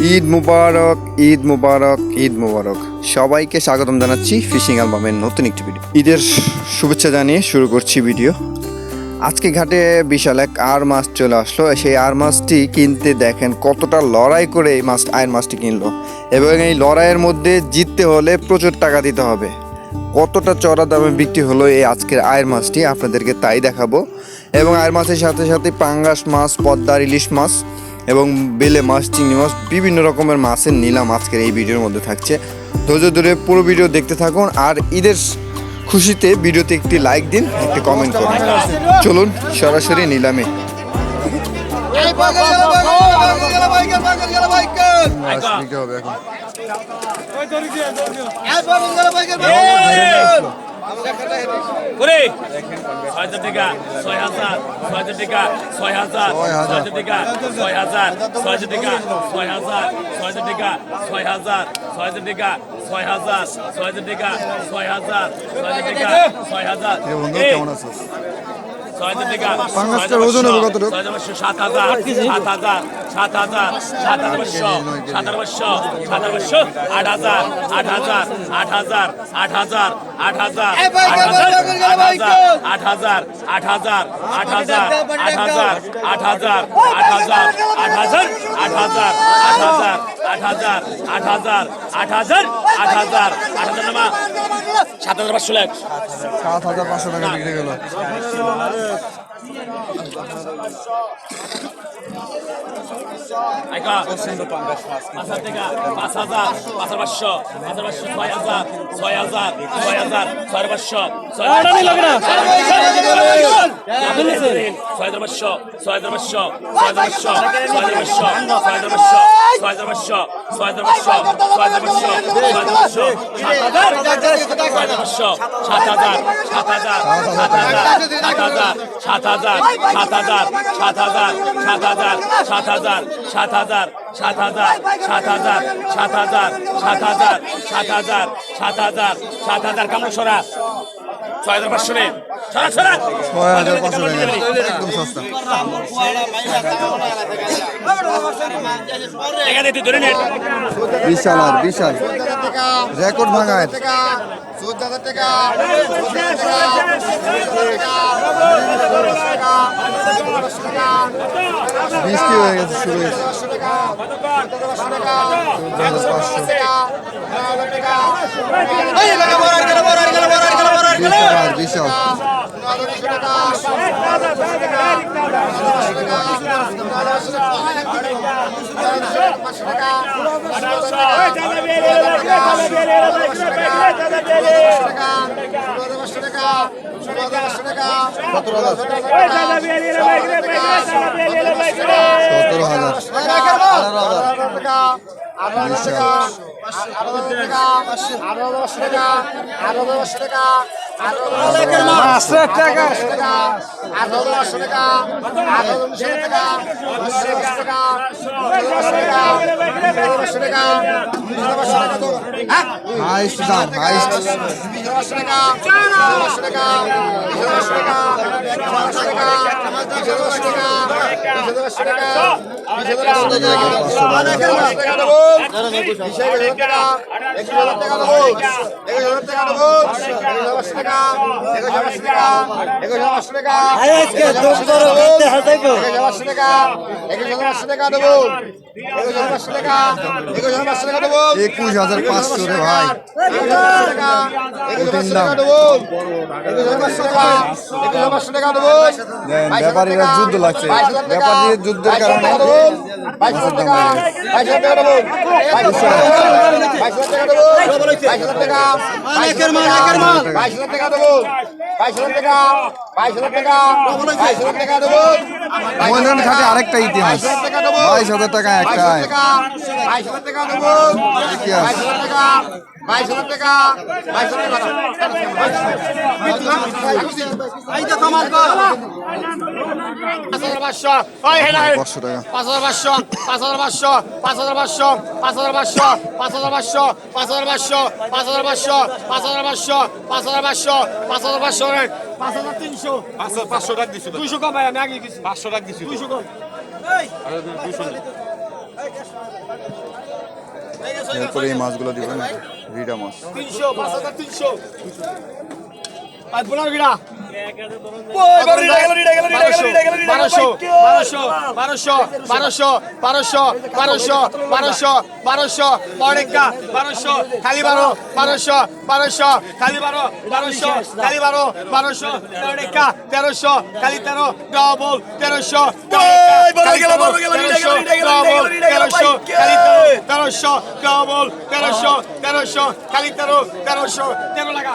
ঈদ মুবারক ঈদ মুবারক ঈদ মুবারক। সবাইকে স্বাগতম জানাচ্ছি ফিশিং অ্যালবামের নতুন একটি ভিডিও। ঈদের শুভেচ্ছা জানিয়ে শুরু করছি ভিডিও। আজকে ঘাটে বিশাল এক আর মাছ চলে আসলো। সেই আর মাছটি কিনতে দেখেন কতটা লড়াই করে এই মাছ, আয়ের মাছটি কিনলো। এবং এই লড়াইয়ের মধ্যে জিততে হলে প্রচুর টাকা দিতে হবে। কতটা চড়া দামে বিক্রি হলো এই আজকের আয়ের মাছটি আপনাদেরকে তাই দেখাবো। এবং আয়ের মাছের সাথে সাথে পাঙ্গাস মাছ, পদ্মার ইলিশ মাছ এবং বেলে মাছ চিংড়ি মাছ বিভিন্ন রকমের মাছের নিলাম আজকের এই ভিডিওর মধ্যে থাকছে ধৈর্য ধরে পুরো ভিডিও দেখতে থাকুন আর ঈদের খুশিতে ভিডিওতে একটি লাইক দিন একটি কমেন্ট করুন চলুন সরাসরি নিলামে করে। ছয় হাজার টাকা ছয় হাজার ছয় হাজার টাকা ছয় হাজার ছয় টাকা ছয় হাজার ছয় টাকা ছয় হাজার ছয় টাকা ছয় হাজার ছয় টাকা ছয় হাজার ছয় টাকা ছয় হাজার ছয় টাকা ছয় হাজার কেমন আছিস? পাঙ্গাসটার ওজন হবে পাঁচশো, সাত হাজার সাত হাজার সাত হাজার সাত হাজার পাঁচশো সাত হাজার পাঁচশো সাত হাজার পাঁচশো আট হাজার আট হাজার আট হাজার আট হাজার আট হাজার আট হাজার আট হাজার আট হাজার আট হাজার আট হাজার আট হাজার আট হাজার আট হাজার আট হাজার আট হাজার আট হাজার আট হাজার আট হাজার আট হাজার নামা। সাত হাজার পাঁচশো লাখ। সাত হাজার পাঁচশো টাকা বিক্রি গেল আইকা পাঁচ হাজার টাকা পাঁচ হাজার পাঁচ হাজার পাঁচশো পাঁচ হাজার পাঁচশো ছয় হাজার ছয় হাজার ছয় হাজার ছয় পাঁচশো ছয় হাজার ছয় হাজার পাঁচশো ছয় হাজার পাঁচশো ছয় হাজার পাঁচশো ছয় হাজার পাঁচশো ছয় হাজার পাঁচশো ছয় হাজার পাঁচশো ছয় হাজার পাঁচশো ছয় হাজার পাঁচশো ছয় হাজার পাঁচশো ছয় হাজার পাঁচশো সাত হাজার সাত হাজার সাত হাজার সাত হাজার সাত হাজার সাত হাজার সাত হাজার সাত হাজার সাত হাজার সাত হাজার সাত হাজার সাত হাজার সাত হাজার সাত হাজার সাত হাজার সাত হাজার। কামড় সরা? ছয় হাজার পাঁচশো নে সরা সরা। ছয় হাজার পাঁচশো টাকা একদম সস্তা। এখানে তুই ধরে নে বিশাল আর বিশাল। রেকর্ড ভাঙায় বৃষ্টি হয়ে গেছে শুরু হয়েছে। বিশাল টাকা সতেরো হাজার। হাইস্ট দাম হাইস্ট একুশ হাজার পাঁচশো রে ভাই কঠিন দাম দেন, ব্যাপারীরা যুদ্ধ লাগছে ব্যাপারীর যুদ্ধের কারণে মাছের দাম বেড়ে গেছে। ময়দান ঘাটে আরেকটা ইতিহাস। বাইশ হাজার টাকা একটা ইতিহাস পাঁচশো টাকা পাঁচ হাজার পাঁচশো পাঁচ হাজার পাঁচশো পাঁচ হাজার পাঁচশো পাঁচ হাজার পাঁচশো পাঁচ হাজার পাঁচশো পাঁচ হাজার পাঁচশো পাঁচ হাজার পাঁচশো পাঁচ হাজার পাঁচশো পাঁচ হাজার পাঁচশো পাঁচ হাজার পাঁচশো পাঁচ হাজার তিনশো পাঁচশো পাঁচশো টাকা দিছিল দুইশো কম আমি আগে পাঁচশো টাকা দিছিল দুইশো কম দুশো এরপরে এই মাছগুলো দিবেন রিডা মাছ। তিনশো পাঁচ হাজার তিনশো। আর বোনার বিড়া বারোশো বারোশো বারোশো বারোশো বারোশো বারোশো বারোশো বারোশো পরেকা বারোশো খালি বারো বারোশো বারোশো খালি বারো বারোশো খালি বারো বারোশো পরেকা তেরোশো খালি তেরো ডবল তেরোশো তেরোশো ডবল তেরোশো খালি তেরোশো ডবল তেরোশো তেরোশো খালি তেরো তেরোশো তেরো লাগা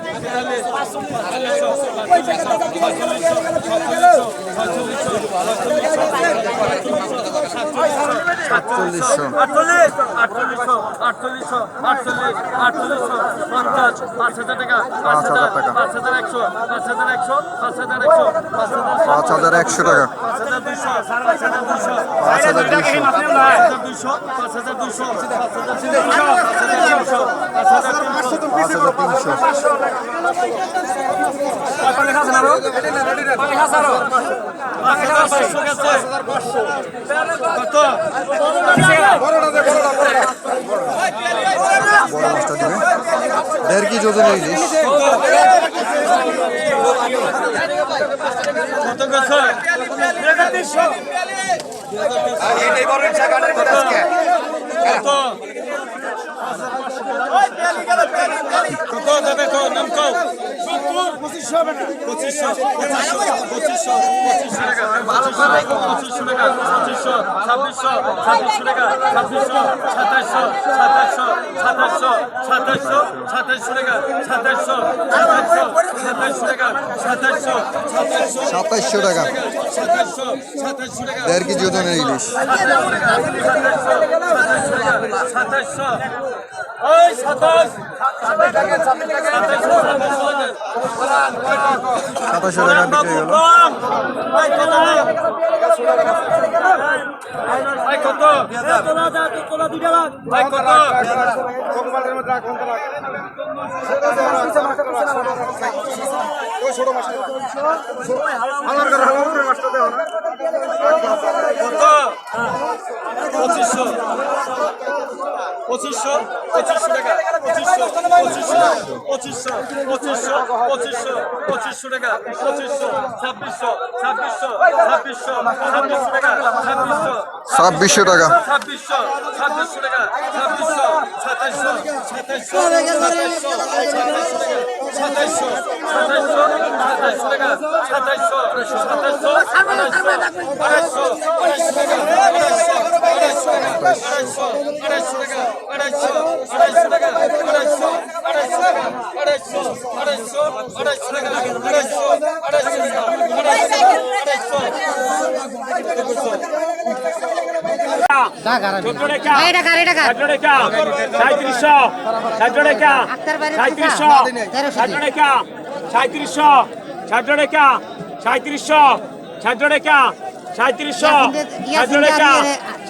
আটচল্লিশশো আটচল্লিশশো আটচল্লিশ আটচল্লিশশো পঞ্চাশ পাঁচ হাজার টাকা পাঁচ হাজার। পাঁচ হাজার একশো পাঁচ হাজার একশো পাঁচ হাজার একশো পাঁচ হাজার একশো টাকা পাঁচ হাজার দুশো পাঁচ হাজার দুশো পাঁচ হাজার দুইশো দুশো পাঁচ হাজার দুশো পাঁচ হাজার তিনশো পাঁচ হাজার তিনশো পাঁচ হাজার তিনশো পাঁচ হাজার তিনশো বড় মাছটা দিবে দেড় কি যোজন কত দেবে তো নাম কও পঁচিশশো পঁচিশশো পঁচিশশো পঁচিশশো টাকা পঁচিশশো টাকা পঁচিশশো ছাব্বিশশো ছাব্বিশশো টাকা ছাব্বিশশো সাতাশশো সাতাশশো সাতাশশো সাতাশশো সাতাশশো টাকা সাতাশশো সাতাশশো সাতাশশো টাকা সাতাশশো সাতাশশো সাতাইশশো টাকা সাতাশশো সাতাশশো টাকা দেড় কেজি ওজনের ইলিশ সাতাশশো ওই সাতাশ সাতাশশো টাকা বিক্রি হলো। পঁচিশশো। পঁচিশশো পঁচিশশো টাকা পঁচিশশো পঁচিশশো পঁচিশশো পঁচিশশো পঁচিশশো পঁচিশশো টাকা পঁচিশশো ছাব্বিশশো ছাব্বিশশো ছাব্বিশশো ছাব্বিশশো টাকা ছাব্বিশশো ছাব্বিশশো টাকা। ছাব্বিশশো ছাব্বিশশো টাকা ছাব্বিশশো সাতাইশশো সাতাইশশো সাতাইশশো সাতাইশশো সাতাইশশো সাতাইশশো টাকা সাতাইশশো সাতাইশশো আড়াইশো আড়াইশো টাকা আড়াইশো সাঁত্রিশশো সাতশো টাকা সাঁত্রিশশো সাতশো টাকা সাঁত্রিশশো সাতশো টাকা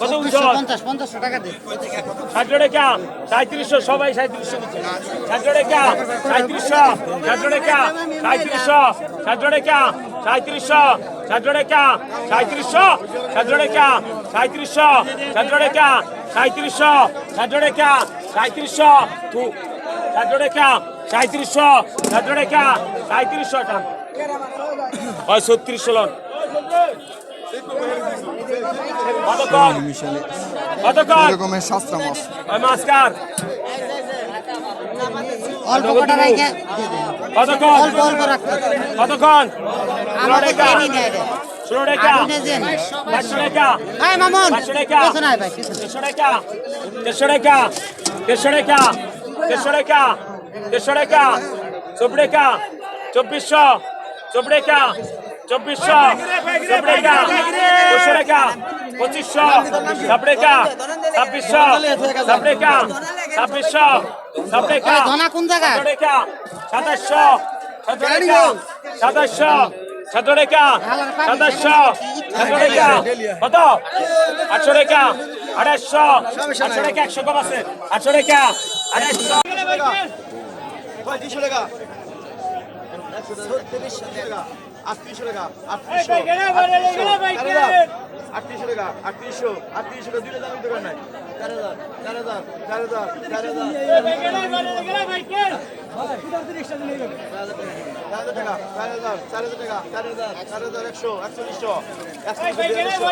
কত পঞ্চাশ পঞ্চাশশো টাকা দে ষাট টাকা। সাঁত্রিশশো সবাই সাঁত্রিশশো ষাট টাকা সাঁত্রিশশো ষাট টাকা সাঁত্রিশশো ষাট টাকা সাঁত্রিশশো ষাট টাকা সাঁত্রিশশো ষাট টাকা সাঁত্রিশশো ষাট টাকা সাঁত্রিশশো ষাট টাকা সাঁত্রিশশো ষাট টাকা সাঁত্রিশশো ষাট টাকা সাঁত্রিশশো টাকা। ছত্রিশশো লন। মিশালে কতক্ষণ এরকমের সাতটা মাছ ওই মাস্কার! অল্প কটা রেখে কতক্ষণ অল্প অল্প রাখতে কতক্ষণ আমাদের টাকা ট্রেনিং নেয় রে ষোলো টাকা আগুন এজেন। পাঁচশো টাকা এই মামুন! পাঁচশো টাকা পেছনে ভাই দেড়শো টাকা দেড়শো টাকা দেড়শো টাকা দেড়শো টাকা দেড়শো টাকা চব্বিশ টাকা চব্বিশশো! চব্বিশ টাকা চব্বিশশো রেখা পঁচিশশো সাপ রেখা ছাব্বিশশো সাপ রেখা ছাব্বিশশো সাপ রেখা কোন জায়গায়? রেখা সাতাশশো সাতাশশো সাতশো রেখা সাতাশশো সাতশো রেখা কত? আটত্রিশশো টাকা আটত্রিশশো আটত্রিশশো টাকা আটত্রিশশো আটত্রিশশো টাকা দুটো দামি দোকান নাই চার হাজার চার হাজার চার হাজার চার হাজার চার হাজার টাকা চার হাজার চার হাজার একশো একচল্লিশশো একচল্লিশশো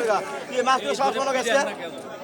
টাকা মাছ সব কোনো গেছে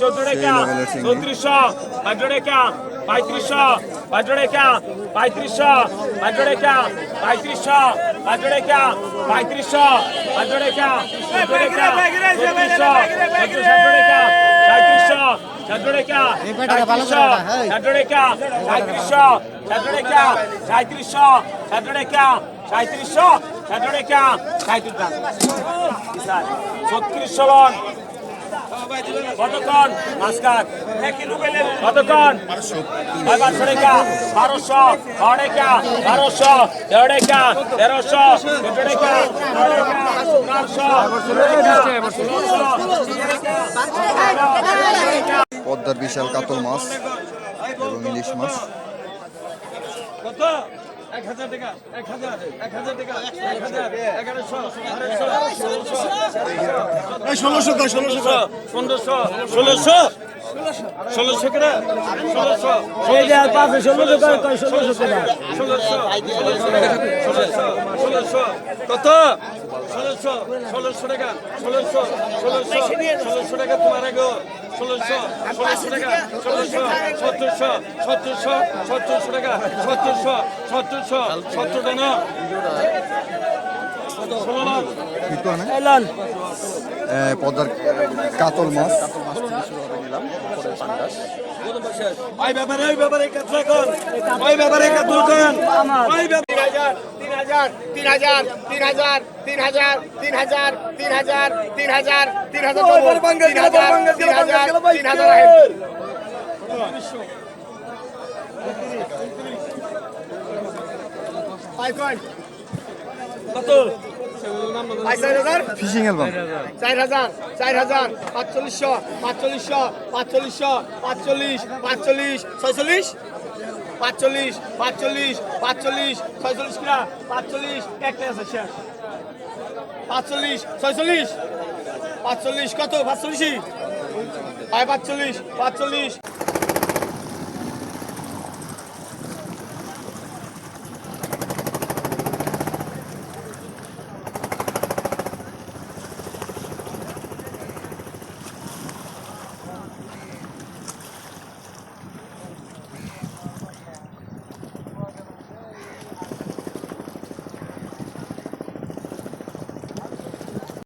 চোদ্দ টাকা চৌত্রিশশো পাঁচ টাকা পঁয়ত্রিশশো পাঁচ টাকা পঁয়ত্রিশশো পাঁচ টাকা পঁয়ত্রিশশো পাঁচ টাকা পঁয়ত্রিশশো পাঁচ টাকা সাঁত্রিশশো সাঁত্র টাকা সাঁত্রিশশো সাঁত্র টাকা সাঁত্রিশশো সাঁত্র টাকা সাঁত্রিশশো সাঁত্র টাকা সাঁত্রিশশো সাঁত্র টাকা সাঁত্রিশ ছত্রিশশো লন কতক্ষণ? মাসকাট কতক্ষণ? পাঁচশো টাকা বারোশো বারো টাকা বারোশো তেরো টাকা তেরোশো চোদ্দ টাকা পদ্মার বিশাল কাতল মাছ এবং ইলিশ মাছ। এক হাজার টাকা এক হাজার এক হাজার টাকা এক হাজার এগারোশো ষোলোশো ষোলোশো পনেরোশো ষোলোশো ষোলোশো করে ষোলোশো ষোলোশো ষোলোশো ষোলোশো ষোলোশো ষোলোশো কত? ষোলোশো ষোলোশো টাকা ষোলোশো ষোলোশো ষোলোশো টাকা তোমার আগে ষোলোশো কাতল মাছ। ওই ব্যাপারে ওই ব্যাপারে কাতলা কর। ওই ব্যাপারে হাজার তিন হাজার তিন হাজার তিন হাজার তিন হাজার তিন হাজার তিন হাজার তিন হাজার তিন হাজার তিন হাজার তিন হাজার তিন হাজার কত ফিশিং অ্যালবাম চার হাজার চার হাজার পাঁচচল্লিশশো পাঁচচল্লিশশো পাঁচচল্লিশশো পাঁচচল্লিশ পাঁচচল্লিশ ছয়চল্লিশ পাঁচচল্লিশ পাঁচচল্লিশ পাঁচচল্লিশ, ছয়চল্লিশ কিনা? পাঁচচল্লিশ একটা আছে, শেষ। পাঁচচল্লিশ, ছয়চল্লিশ। পাঁচচল্লিশ কত? পাঁচচল্লিশই। পাঁচচল্লিশ পাঁচচল্লিশ।